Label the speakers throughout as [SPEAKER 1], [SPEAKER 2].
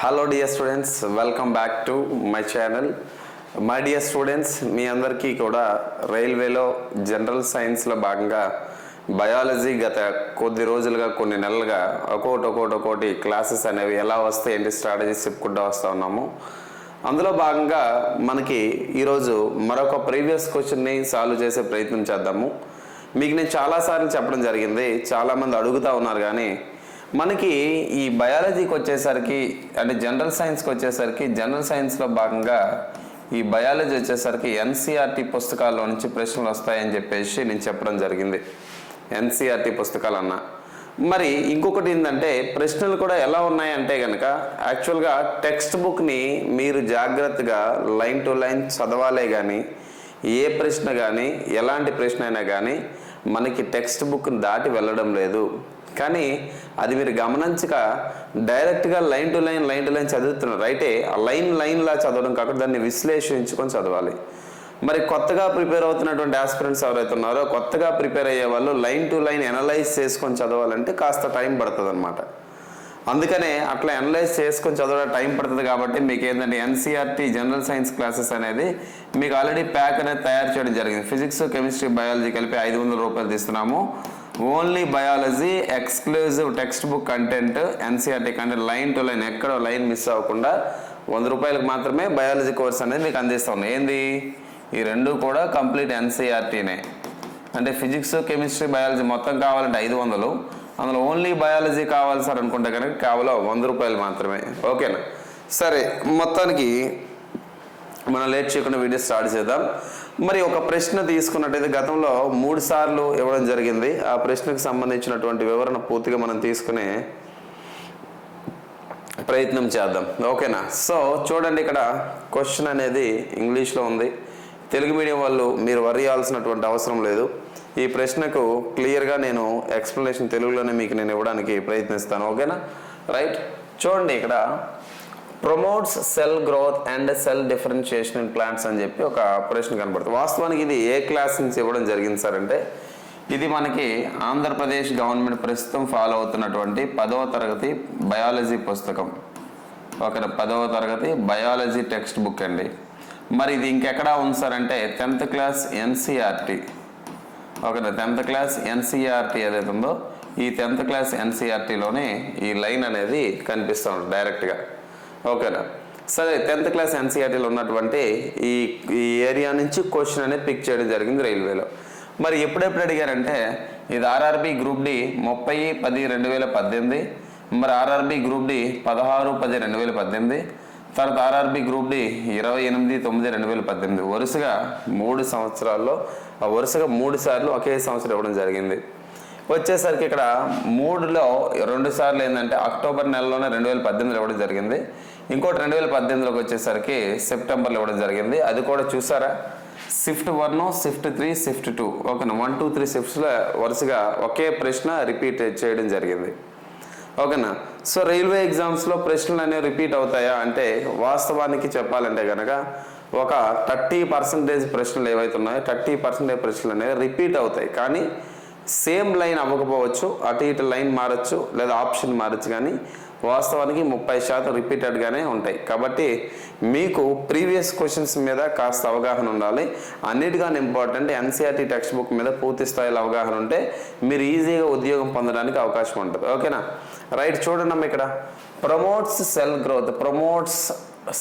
[SPEAKER 1] Hello dear students welcome back to my channel my dear students మీ అందరికీ కూడా రైల్వేలో general సైన్స్లో భాగంగా బయాలజీ గత కొద్ది రోజులుగా కొన్ని నెలలుగా ఒక్కోటి ఒక్కోటి ఒక్కోటి క్లాసెస్ అనేవి ఎలా వస్తాయి ఏంటి స్ట్రాటజీస్ చెప్పుకుంటూ వస్తూ ఉన్నాము. అందులో భాగంగా మనకి ఈరోజు మరొక ప్రీవియస్ క్వశ్చన్ని సాల్వ్ చేసే ప్రయత్నం చేద్దాము. మీకు నేను చాలాసార్లు చెప్పడం జరిగింది. చాలామంది అడుగుతూ ఉన్నారు కానీ మనకి ఈ బయాలజీకి వచ్చేసరికి అంటే జనరల్ సైన్స్కి వచ్చేసరికి జనరల్ సైన్స్లో భాగంగా ఈ బయాలజీ వచ్చేసరికి ఎన్సీఆర్టీ పుస్తకాల్లో నుంచి ప్రశ్నలు వస్తాయని చెప్పేసి నేను చెప్పడం జరిగింది. ఎన్సీఆర్టీ పుస్తకాలు అన్న మరి ఇంకొకటి ఏంటంటే ప్రశ్నలు కూడా ఎలా ఉన్నాయంటే కనుక యాక్చువల్గా టెక్స్ట్ బుక్ని మీరు జాగ్రత్తగా లైన్ టు లైన్ చదవాలే కానీ ఏ ప్రశ్న కానీ ఎలాంటి ప్రశ్న అయినా కానీ మనకి టెక్స్ట్ బుక్ని దాటి వెళ్ళడం లేదు. కానీ అది మీరు గమనించక డైరెక్ట్గా line to line line to line చదువుతున్నారు. రైటే ఆ లైన్ లైన్లా చదవడం కాకుండా దాన్ని విశ్లేషించుకొని చదవాలి. మరి కొత్తగా ప్రిపేర్ అవుతున్నటువంటి ఆస్పిరెంట్స్ ఎవరైతే ఉన్నారో కొత్తగా ప్రిపేర్ అయ్యే వాళ్ళు లైన్ టు లైన్ ఎనలైజ్ చేసుకొని చదవాలంటే కాస్త టైం పడుతుంది అనమాట అందుకనే అట్లా అనలైజ్ చేసుకొని చదవడం టైం పడుతుంది కాబట్టి మీకు ఏంటంటే ఎన్సీఆర్టీ జనరల్ సైన్స్ క్లాసెస్ అనేది మీకు ఆల్రెడీ ప్యాక్ అనేది తయారు చేయడం జరిగింది. ఫిజిక్స్ కెమిస్ట్రీ బయాలజీ కలిపి ఐదు వందల రూపాయలు తీస్తున్నాము. Only biology exclusive textbook content NCERT content line to line ఎక్కడో లైన్ మిస్ అవ్వకుండా వంద రూపాయలకు మాత్రమే బయాలజీ కోర్స్ అనేది మీకు అందిస్తాం ఏంది? ఈ రెండు కూడా కంప్లీట్ ఎన్సీఆర్టీనే అంటే ఫిజిక్స్ కెమిస్ట్రీ బయాలజీ మొత్తం కావాలంటే ఐదు వందలు. అందులో ఓన్లీ బయాలజీ కావాలి సార్ అనుకుంటే కనుక కేవలం వంద రూపాయలు మాత్రమే. ఓకేనా? సరే మొత్తానికి మనం లేట్ చేయకుండా వీడియో స్టార్ట్ చేద్దాం. మరి ఒక ప్రశ్న తీసుకున్నట్టయితే గతంలో మూడు సార్లు ఇవ్వడం జరిగింది. ఆ ప్రశ్నకు సంబంధించినటువంటి వివరణ పూర్తిగా మనం తీసుకునే ప్రయత్నం చేద్దాం. ఓకేనా? సో చూడండి ఇక్కడ క్వశ్చన్ అనేది ఇంగ్లీష్లో ఉంది. తెలుగు మీడియం వాళ్ళు మీరు వర్యాల్సినటువంటి అవసరం లేదు. ఈ ప్రశ్నకు క్లియర్గా నేను ఎక్స్ప్లెనేషన్ తెలుగులోనే మీకు నేను ఇవ్వడానికి ప్రయత్నిస్తాను ఓకేనా? రైట్ చూడండి ఇక్కడ. Promotes cell growth and cell differentiation in plants అని చెప్పి ఒక ప్రశ్న కనబడుతుంది. వాస్తవానికి ఇది ఏ క్లాస్ నుంచి ఇవ్వడం జరిగింది సార్ అంటే ఇది మనకి ఆంధ్రప్రదేశ్ గవర్నమెంట్ ప్రస్తుతం ఫాలో అవుతున్నటువంటి పదవ తరగతి బయాలజీ పుస్తకం. ఓకేనా? పదవ తరగతి బయాలజీ టెక్స్ట్ బుక్ అండి. మరి ఇది ఇంకెక్కడా ఉంది సార్ అంటే టెన్త్ క్లాస్ ఎన్సీఆర్టీ. ఓకేనా టెన్త్ క్లాస్ ఎన్సీఆర్టీ ఏదైతే ఉందో ఈ టెన్త్ క్లాస్ ఎన్సీఆర్టీలోనే ఈ లైన్ అనేది కనిపిస్తూ ఉంటుంది డైరెక్ట్గా. ఓకేనా? సరే టెన్త్ క్లాస్ ఎన్సీఆర్టీలో ఉన్నటువంటి ఈ ఈ ఏరియా నుంచి క్వశ్చన్ అనేది పిక్ చేయడం జరిగింది రైల్వేలో. మరి ఎప్పుడెప్పుడు అడిగారంటే ఇది ఆర్ఆర్బి గ్రూప్ డి ముప్పై పది రెండు వేల పద్దెనిమిది మరి ఆర్ఆర్బి గ్రూప్ డి పదహారు పది రెండు వేల పద్దెనిమిది తర్వాత ఆర్ఆర్బి గ్రూప్ డి ఇరవై ఎనిమిది తొమ్మిది రెండు వేల పద్దెనిమిది. వరుసగా మూడు సంవత్సరాల్లో ఆ వరుసగా మూడు సార్లు ఒకే సంవత్సరం ఇవ్వడం జరిగింది. వచ్చేసరికి ఇక్కడ మూడులో రెండు సార్లు ఏంటంటే అక్టోబర్ నెలలోనే రెండు వేల పద్దెనిమిదిలో ఇవ్వడం జరిగింది. ఇంకోటి రెండు వేల పద్దెనిమిదిలోకి వచ్చేసరికి సెప్టెంబర్లో ఇవ్వడం జరిగింది. అది కూడా చూసారా? Shift one shift three shift two ఓకేనా వన్ టూ త్రీ షిఫ్ట్స్లో వరుసగా ఒకే ప్రశ్న రిపీట్ చేయడం జరిగింది. ఓకేనా? సో రైల్వే ఎగ్జామ్స్లో ప్రశ్నలు అనేవి రిపీట్ అవుతాయా? అంటే వాస్తవానికి చెప్పాలంటే కనుక ఒక థర్టీ పర్సెంటేజ్ ప్రశ్నలు ఏవైతే ఉన్నాయో థర్టీ పర్సెంటేజ్ ప్రశ్నలు అనేవి రిపీట్ అవుతాయి. కానీ సేమ్ లైన్ అవ్వకపోవచ్చు అటు ఇటు లైన్ మారచ్చు లేదా ఆప్షన్ మారచ్చు. కానీ వాస్తవానికి ముప్పై శాతం రిపీటెడ్గానే ఉంటాయి. కాబట్టి మీకు ప్రీవియస్ క్వశ్చన్స్ మీద కాస్త అవగాహన ఉండాలి. అన్నిటికన్నా ఇంపార్టెంట్ ఎన్సీఆర్టీ టెక్స్ట్ బుక్ మీద పూర్తి స్థాయిలో అవగాహన ఉంటే మీరు ఈజీగా ఉద్యోగం పొందడానికి అవకాశం ఉంటుంది. ఓకేనా? రైట్ చూడండి ఇక్కడ. Promotes cell growth. Promotes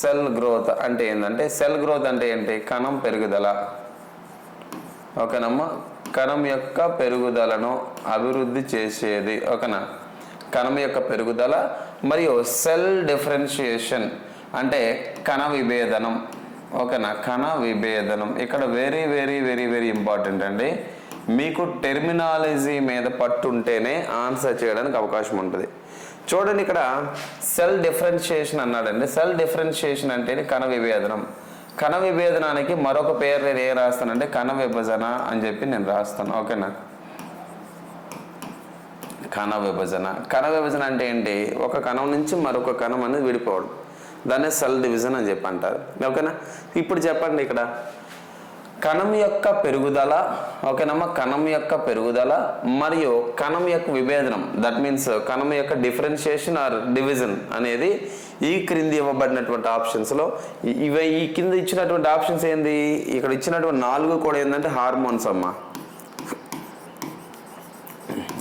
[SPEAKER 1] cell growth అంటే ఏంటంటే సెల్ గ్రోత్ అంటే ఏంటి? కణం పెరుగుదల. ఓకేనమ్మా? కణం యొక్క పెరుగుదలను అభివృద్ధి చేసేది. ఓకేనా? కణం యొక్క పెరుగుదల మరియు సెల్ డిఫరెన్షియేషన్ అంటే కణ విభేదనం. ఓకేనా? కణ విభేదనం. ఇక్కడ very very very very important అండి. మీకు టెర్మినాలజీ మీద పట్టు ఉంటేనే ఆన్సర్ చేయడానికి అవకాశం ఉంటుంది. చూడండి ఇక్కడ సెల్ డిఫరెన్షియేషన్ అన్నాడండి. సెల్ డిఫరెన్షియేషన్ అంటేనే కణ విభేదనం. కణ విభేదనానికి మరొక పేరు నేను ఏం రాస్తానంటే కణ విభజన అని చెప్పి నేను రాస్తాను. ఓకేనా? కణ విభజన కణ విభజన అంటే ఏంటి? ఒక కణం నుంచి మరొక కణం అనేది విడిపోవడం. దాన్నే సెల్ డివిజన్ అని చెప్పి అంటారు. ఓకేనా? ఇప్పుడు చెప్పండి ఇక్కడ. కణం యొక్క పెరుగుదల ఓకేనమ్మా కణం యొక్క పెరుగుదల మరియు కణం యొక్క విభేదనం. దట్ మీన్స్ కణం యొక్క డిఫరెన్షియేషన్ ఆర్ డివిజన్ అనేది ఈ క్రింది ఇవ్వబడినటువంటి ఆప్షన్స్లో ఇవి ఈ కింద ఇచ్చినటువంటి ఆప్షన్స్ ఏంది? ఇక్కడ ఇచ్చినటువంటి నాలుగు కూడా ఏంటంటే హార్మోన్స్ అమ్మా.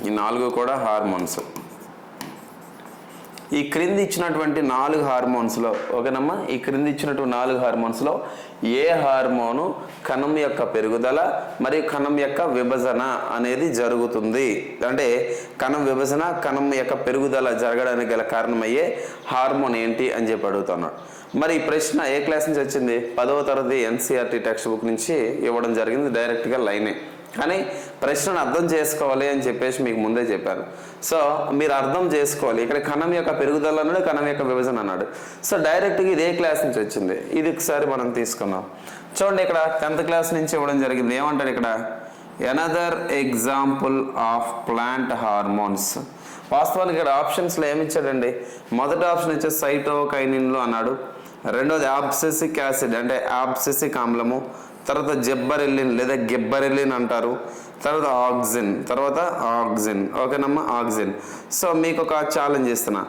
[SPEAKER 1] ఈ నాలుగు కూడా హార్మోన్స్. ఈ క్రింది ఇచ్చినటువంటి నాలుగు హార్మోన్స్లో ఓకేనమ్మా? ఈ క్రింది ఇచ్చినటువంటి నాలుగు హార్మోన్స్లో ఏ హార్మోను కణం యొక్క పెరుగుదల మరియు కణం యొక్క విభజన అనేది జరుగుతుంది? అంటే కణం విభజన కణం యొక్క పెరుగుదల జరగడానికి గల కారణమయ్యే హార్మోన్ ఏంటి అని చెప్పి అడుగుతున్నాడు. మరి ఈ ప్రశ్న ఏ క్లాస్ నుంచి వచ్చింది? పదవ తరగతి ఎన్సీఆర్టీ టెక్స్ట్ బుక్ నుంచి ఇవ్వడం జరిగింది డైరెక్ట్గా లైనే. కానీ ప్రశ్నను అర్థం చేసుకోవాలి అని చెప్పేసి మీకు ముందే చెప్పాను సో మీరు అర్థం చేసుకోవాలి. ఇక్కడ కణం యొక్క పెరుగుదల అన్నాడు కణం యొక్క విభజన అన్నాడు. సో డైరెక్ట్గా ఇదే క్లాస్ నుంచి వచ్చింది? ఇది ఒకసారి మనం తీసుకుందాం. చూడండి ఇక్కడ టెన్త్ క్లాస్ నుంచి ఇవ్వడం జరిగింది. ఏమంటాడు ఇక్కడ? Another example of plant hormones వాస్తవానికి ఇక్కడ ఆప్షన్స్లో ఏమిచ్చాడండి? మొదటి ఆప్షన్ వచ్చేసి సైటోకైనిన్లు అన్నాడు. రెండోది ఆబ్సెసిక్ యాసిడ్ అంటే ఆబ్సెసిక్ ఆమ్లము. తర్వాత జెబ్బరెల్లిన్ లేదా గెబ్బరెల్లిన్ అంటారు. తర్వాత ఆక్సిజన్ తర్వాత ఆక్సిజన్ ఓకేనమ్మా? ఆక్సిజన్ సో మీకు ఒక ఛాలెంజ్ ఇస్తున్నా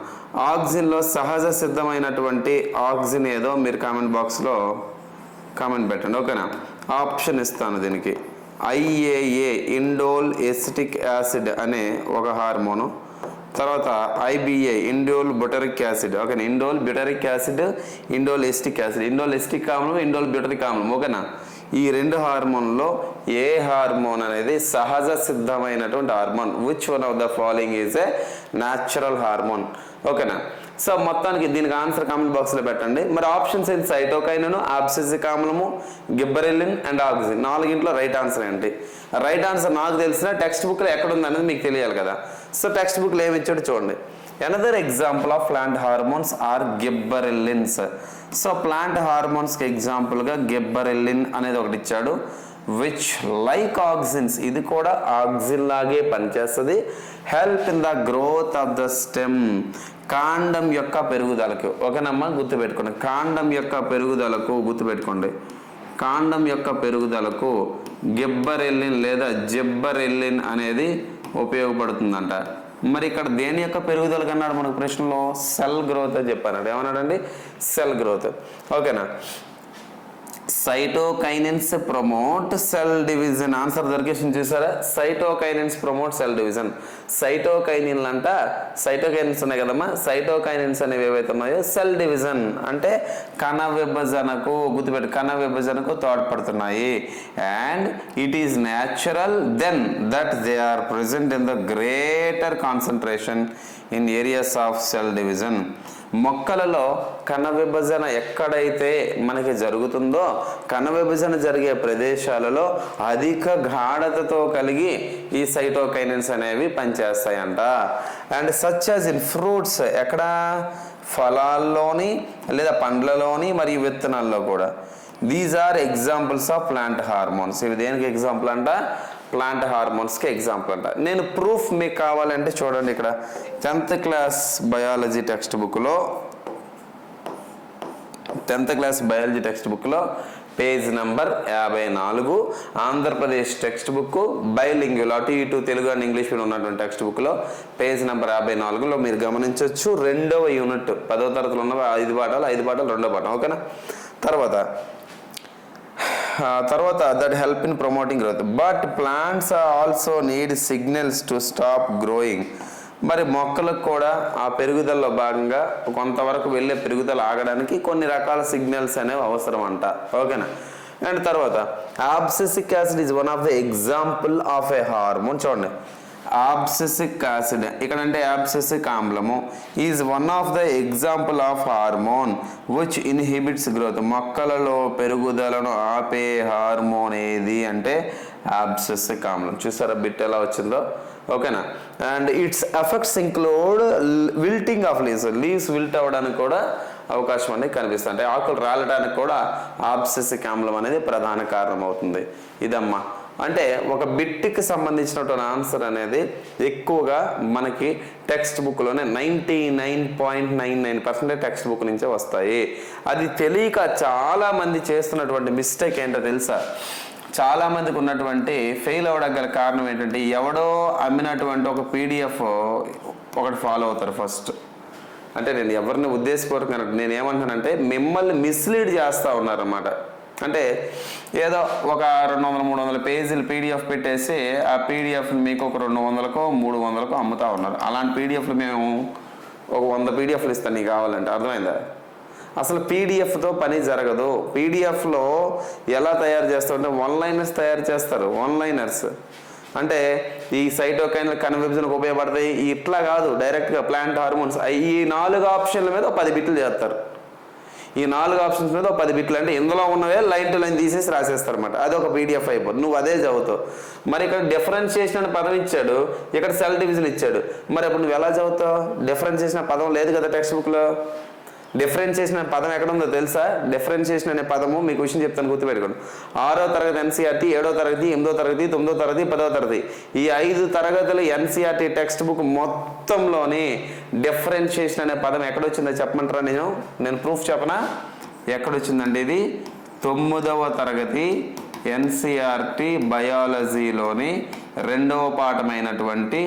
[SPEAKER 1] ఆక్సిజన్లో సహజ సిద్ధమైనటువంటి ఆక్సిజన్ ఏదో మీరు కామెంట్ బాక్స్లో కామెంట్ పెట్టండి. ఓకేనా? ఆప్షన్ ఇస్తాను దీనికి. ఐఏఏ ఇండోల్ ఎసిటిక్ యాసిడ్ అనే ఒక హార్మోను. తర్వాత ఐబిఏ ఇండోల్ బొటరిక్ యాసిడ్. ఓకేనా? Indole butyric acid indole acetic acid. Indole acetic ఆమ్లం ఇండోల్ బ్యూటరిక్ ఆమ్లం ఓకేనా? ఈ రెండు హార్మోన్లో ఏ హార్మోన్ అనేది సహజ సిద్ధమైనటువంటి hormone? Which one of the following is a natural hormone? ఓకేనా? సో మొత్తానికి దీనికి ఆన్సర్ కామెంట్ బాక్స్లో పెట్టండి. మరి ఆప్షన్స్ ఏంటి? సైటోకైనను ఆబ్సెసిక్ ఆమ్లము గిబ్బరెలిన్ అండ్ ఆక్సిజన్. నాలుగింట్లో రైట్ ఆన్సర్ ఏంటి? రైట్ ఆన్సర్ నాకు తెలిసిన టెక్స్ట్ బుక్లో ఎక్కడ ఉంది అనేది మీకు తెలియాలి కదా. సో టెక్స్ట్ బుక్లో ఏమి ఇచ్చాడు చూడండి. Another example of plant hormones are gibberellins. So plant హార్మోన్స్కి ఎగ్జాంపుల్గా గిబ్బరెల్లిన్ అనేది ఒకటి ఇచ్చాడు. విచ్ లైక్ ఆక్సిన్స్ ఇది కూడా ఆక్సిన్ లాగే పనిచేస్తుంది. Help in the growth of the stem కాండం యొక్క పెరుగుదలకు ఓకేనమ్మా గుర్తుపెట్టుకోండి కాండం యొక్క పెరుగుదలకు గుర్తుపెట్టుకోండి కాండం యొక్క పెరుగుదలకు గిబ్బరెల్లిన్ లేదా జెబ్బరెల్లిన్ అనేది ఉపయోగపడుతుందంట. మరి ఇక్కడ దేని యొక్క పెరుగుదల కన్నాడు మనకు ప్రశ్నలో? సెల్ గ్రోత్ అని చెప్పానండి ఏమన్నాడండి? Cell growth. ఓకేనా? Cytokinins promote cell division. Answer దొరికేషన్ చూసారా? Cytokinins promote cell division. సైటోకైనిన్లు అంట సైటోకైనిన్స్ ఉన్నాయి కదమ్మా. సైటోకైనిన్స్ అనేవి ఏవైతే ఉన్నాయో సెల్ డివిజన్. అంటే కణ విభజనకు గుర్తుపెట్టు కణ విభజనకు తోడ్పడుతున్నాయి. And it is natural then that they are present in the greater concentration in areas of cell division మొక్కలలో కణ విభజన ఎక్కడైతే మనకి జరుగుతుందో కణ విభజన జరిగే ప్రదేశాలలో అధిక గాఢతతో కలిగి ఈ సైటోకైనన్స్ అనేవి పనిచేస్తాయంట. And such as in fruits ఎక్కడ? ఫలాల్లోని లేదా పండ్లలోని మరియు విత్తనాల్లో కూడా. These are examples of plant hormones ఇవి దేనికి ఎగ్జాంపుల్ అంట? ప్లాంట్ హార్మోన్స్కి ఎగ్జాంపుల్ అంట. నేను ప్రూఫ్ మీకు కావాలంటే చూడండి ఇక్కడ. టెన్త్ క్లాస్ బయాలజీ టెక్స్ట్ బుక్లో టెన్త్ క్లాస్ బయాలజీ టెక్స్ట్ బుక్లో పేజ్ నంబర్ యాభై నాలుగు ఆంధ్రప్రదేశ్ టెక్స్ట్ బుక్ బైలింగ్యుల్ అటు ఇటు తెలుగు అండ్ ఇంగ్లీష్ మీద ఉన్నటువంటి టెక్స్ట్ బుక్లో పేజ్ నెంబర్ యాభై నాలుగులో మీరు గమనించవచ్చు రెండవ యూనిట్ పదవ తరగతిలో ఉన్న ఐదు పాఠాలు ఐదు పాఠాలు రెండో పాఠం ఓకేనా? తర్వాత తర్వాత that help in promoting growth but plants also need signals to stop growing మరి మొక్కలకు కూడా ఆ పెరుగుదలలో భాగంగా కొంతవరకు వెళ్ళే పెరుగుదల ఆగడానికి కొన్ని రకాల సిగ్నల్స్ అనేవి అవసరం అంట ఓకేనా? అండ్ తర్వాత abscisic acid is one of the example of a hormone చూడండి. ఆబ్సెసిక్ యాసిడ్ ఇక్కడ అంటే abscisic ఆమ్లము is one of the example of hormone which inhibits growth మొక్కలలో పెరుగుదలను ఆపే హార్మోన్ ఏది అంటే యాబ్సెస్ కామ్లం చూసారా? బిట్ ఎలా వచ్చిందో? ఓకేనా? And its effects include wilting of leaves. Leaves wilt అవ్వడానికి కూడా అవకాశం అనేది కనిపిస్తుంది. అంటే ఆకులు రాలడానికి కూడా ఆబ్సెసిక్ ఆమ్లం అనేది ప్రధాన కారణం అవుతుంది. ఇదమ్మా. అంటే ఒక బిట్కి సంబంధించినటువంటి ఆన్సర్ అనేది ఎక్కువగా మనకి text బుక్లోనే ninety nine point nine nine percentage text book నుంచే వస్తాయి. అది తెలియక చాలామంది చేస్తున్నటువంటి మిస్టేక్ ఏంటో తెలుసా? చాలా మందికి ఉన్నటువంటి ఫెయిల్ అవ్వడానికి గల కారణం ఏంటంటే ఎవడో అమ్మినటువంటి ఒక పీడిఎఫ్ ఒకటి ఫాలో అవుతారు ఫస్ట్ అంటే నేను ఎవరిని ఉద్దేశపూర్వకంగా నేను ఏమంటానంటే మిమ్మల్ని మిస్లీడ్ చేస్తూ ఉన్నారన్నమాట. అంటే ఏదో ఒక రెండు వందల మూడు వందల పేజీలు పీడిఎఫ్ పెట్టేసి ఆ పీడిఎఫ్ మీకు ఒక రెండు వందలకో మూడు వందలకో అమ్ముతా ఉన్నారు. అలాంటి పీడిఎఫ్లు మేము ఒక వంద పీడిఎఫ్లు ఇస్తాను నీకు కావాలంటే. అర్థమైందా? అసలు పీడిఎఫ్తో పని జరగదు. పీడిఎఫ్లో ఎలా తయారు చేస్తారంటే లైనర్స్ తయారు చేస్తారు ఆన్లైనర్స్ అంటే ఈ సైటోకైన్ల కణ ఉపయోగపడతాయి. ఇట్లా కాదు డైరెక్ట్గా ప్లాంట్ హార్మోన్స్ ఈ నాలుగు ఆప్షన్ల మీద ఒక పది బిట్లు చేస్తారు. ఈ నాలుగు ఆప్షన్స్ మీద ఒక పది బిట్లు అంటే ఇందులో ఉన్నవే లైన్ టు లైన్ తీసేసి రాసేస్తారు అనమాట అది ఒక పీడిఎఫ్ అయిపోతుంది. నువ్వు అదే చదువుతావు. మరి ఇక్కడ డిఫరెన్షియేషన్ అనే పదం ఇచ్చాడు. ఇక్కడ సెల్ డివిజన్ ఇచ్చాడు. మరి అప్పుడు నువ్వు ఎలా చదువుతావు? డిఫరెన్షియేషన్ పదం లేదు కదా టెక్స్ట్ బుక్లో డిఫరెన్షియేషన్ అనే పదం ఎక్కడ ఉందో తెలుసా? డిఫరెన్షియేషన్ అనే పదము మీకు విషయం చెప్తాను గుర్తుపెట్టుకోండి. ఆరో తరగతి ఎన్సీఆర్టీ ఏడో తరగతి ఎనిమిదో తరగతి తొమ్మిదో తరగతి పదో తరగతి. ఈ ఐదు తరగతుల ఎన్సీఆర్టీ టెక్స్ట్ బుక్ మొత్తంలోని డిఫరెన్షియేషన్ అనే పదం ఎక్కడొచ్చిందో చెప్పమంటారా నేను? నేను ప్రూఫ్ చెప్పనా? ఎక్కడొచ్చిందండి ఇది? తొమ్మిదవ తరగతి ఎన్సీఆర్టీ బయాలజీలోని రెండవ పాఠమైనటువంటి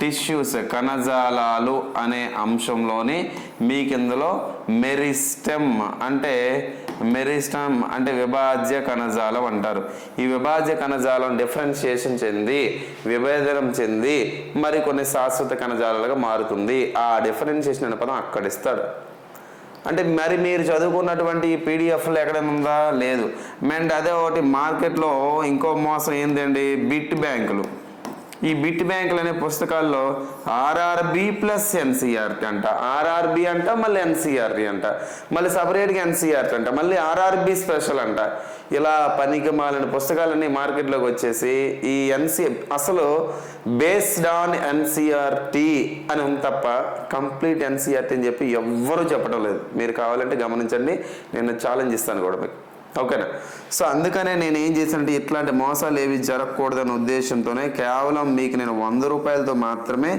[SPEAKER 1] టిష్యూస్ కణజాలాలు అనే అంశంలోని మీకు ఇందులో మెరిస్టెమ్ అంటే మెరిస్టమ్ అంటే విభాజ్య కణజాలం అంటారు. ఈ విభాజ్య కణజాలం డిఫరెన్షియేషన్ చెంది విభేదనం చెంది మరి కొన్ని శాశ్వత కణజాలాలుగా మారుతుంది. ఆ డిఫరెన్షియేషన్ అనే పదం అక్కడ ఇస్తాడు అంటే మరి మీరు చదువుకున్నటువంటి పీడిఎఫ్లు ఎక్కడైనా ఉందా? లేదు. అండ్ అదే ఒకటి మార్కెట్లో ఇంకో మోసం ఏంటండి బిట్ బ్యాంకులు. ఈ బిట్ బ్యాంకులు అనే పుస్తకాల్లో ఆర్ఆర్బి ప్లస్ ఎన్సీఆర్టీ అంట. ఆర్ఆర్బి అంట మళ్ళీ ఎన్సీఆర్టీ అంట. మళ్ళీ సపరేట్గా ఎన్సీఆర్టీ అంట. మళ్ళీ ఆర్ఆర్బి స్పెషల్ అంట. ఇలా పనికి మాలిన పుస్తకాలన్నీ మార్కెట్లోకి వచ్చేసి ఈ ఎన్సీ అసలు బేస్డ్ ఆన్ ఎన్సీఆర్టీ అని ఉంది తప్ప కంప్లీట్ ఎన్సీఆర్టీ అని చెప్పి ఎవ్వరూ చెప్పడం లేదు. మీరు కావాలంటే గమనించండి. నేను ఛాలెంజ్ ఇస్తాను కూడా మీకు. ఓకేనా సో అందుకనే నేను ఏం చేశానంటే ఇట్లాంటి మోసాలు ఏవి జరగకూడదనే ఉద్దేశంతోనే కేవలం మీకు నేను వంద రూపాయలతో మాత్రమే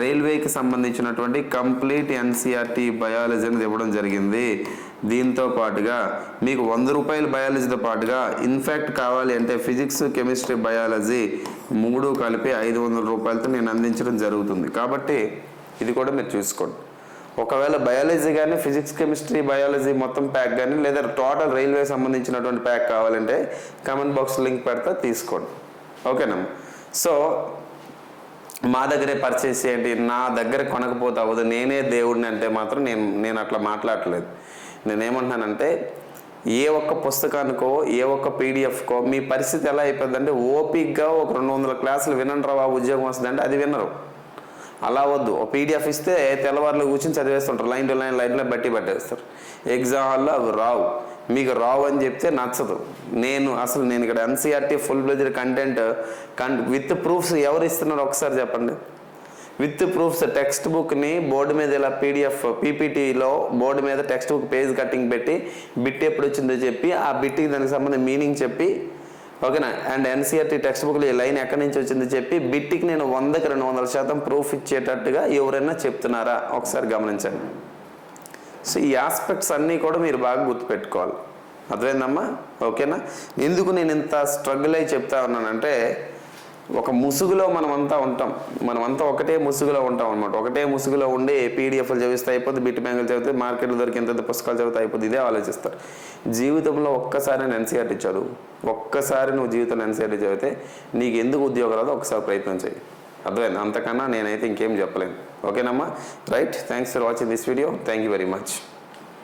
[SPEAKER 1] రైల్వేకి సంబంధించినటువంటి కంప్లీట్ ఎన్సీఆర్టీ బయాలజీ అనేది ఇవ్వడం జరిగింది. దీంతో పాటుగా మీకు వంద రూపాయల బయాలజీతో పాటుగా ఇన్ఫాక్ట్ కావాలి అంటే ఫిజిక్స్ కెమిస్ట్రీ బయాలజీ మూడు కలిపి ఐదు వందల రూపాయలతో నేను అందించడం జరుగుతుంది. కాబట్టి ఇది కూడా మీరు చూసుకోండి. ఒకవేళ బయాలజీ కానీ ఫిజిక్స్ కెమిస్ట్రీ బయాలజీ మొత్తం ప్యాక్ కానీ లేదా టోటల్ రైల్వే సంబంధించినటువంటి ప్యాక్ కావాలంటే కామెంట్ బాక్స్ లింక్ పెడతా తీసుకోండి. ఓకేనమ్మా సో మా దగ్గరే పర్చేస్ చేయండి. నా దగ్గర కొనకపోతే అవ్వదు. నేనే దేవుడిని అంటే మాత్రం నేను నేను అట్లా మాట్లాడట్లేదు నేనేమంటున్నానంటే ఏ ఒక్క పుస్తకానికో ఏ ఒక్క పీడిఎఫ్కో మీ పరిస్థితి ఎలా అయిపోద్దంటే ఓపిక్గా ఒక రెండు వందల క్లాసులు వినండి రా ఉద్యోగం వస్తుందంటే అది వినరు. అలా వద్దు. ఓ పీడిఎఫ్ ఇస్తే తెల్లవారులు కూర్చొని చదివేస్తుంటారు. లైన్ టు లైన్ లైన్లో బట్టి పట్టేస్తారు. ఎగ్జామ్ హాల్లో అవి రావు. మీకు రావు అని చెప్తే నచ్చదు. నేను అసలు నేను ఇక్కడ ఎన్సీఆర్టీ ఫుల్ బ్లెజ్డ్ కంటెంట్ కన్ విత్ ప్రూఫ్స్ ఎవరు ఇస్తున్నారు ఒకసారి చెప్పండి. విత్ ప్రూఫ్స్ టెక్స్ట్ బుక్ని బోర్డు మీద ఇలా పీడిఎఫ్ పీపీటీలో బోర్డు మీద టెక్స్ట్ బుక్ పేజ్ కటింగ్ పెట్టి బిట్ ఎప్పుడు వచ్చిందో చెప్పి ఆ బిట్కి దానికి సంబంధించిన మీనింగ్ చెప్పి ఓకేనా? అండ్ ఎన్సీఆర్టీ టెక్స్ట్ బుక్లో ఈ లైన్ ఎక్కడి నుంచి వచ్చింది చెప్పి బిట్టికి నేను వందకి రెండు వందల శాతం ప్రూఫ్ ఇచ్చేటట్టుగా ఎవరైనా చెప్తున్నారా? ఒకసారి గమనించండి. సో ఈ ఆస్పెక్ట్స్ అన్నీ కూడా మీరు బాగా గుర్తుపెట్టుకోవాలి. అర్థమైందమ్మా? ఓకేనా? ఎందుకు నేను ఇంత స్ట్రగుల్ అయి చెప్తా ఉన్నానంటే ఒక ముసుగులో మనమంతా ఉంటాం. మనమంతా ఒకటే ముసుగులో ఉంటాం అనమాట ఒకటే ముసుగులో ఉండి పీడిఎఫ్లు చదివిస్తే అయిపోద్ది బిట్ బ్యాంకులు చదివితే మార్కెట్లో దొరికి ఎంత పుస్తకాలు చదివితే అయిపోద్ది. ఇదే ఆలోచిస్తారు. జీవితంలో ఒక్కసారి నేను ఎన్సీఆర్టీ చదువు. ఒక్కసారి నువ్వు జీవితంలో ఎన్సీఆర్టీ చదివితే నీకు ఎందుకు ఉద్యోగం రాదో ఒకసారి ప్రయత్నం చేయి. అర్థమైంది? అంతకన్నా నేనైతే ఇంకేం చెప్పలేను. ఓకేనమ్మా? Right. Thanks for watching this video. Thank you very much.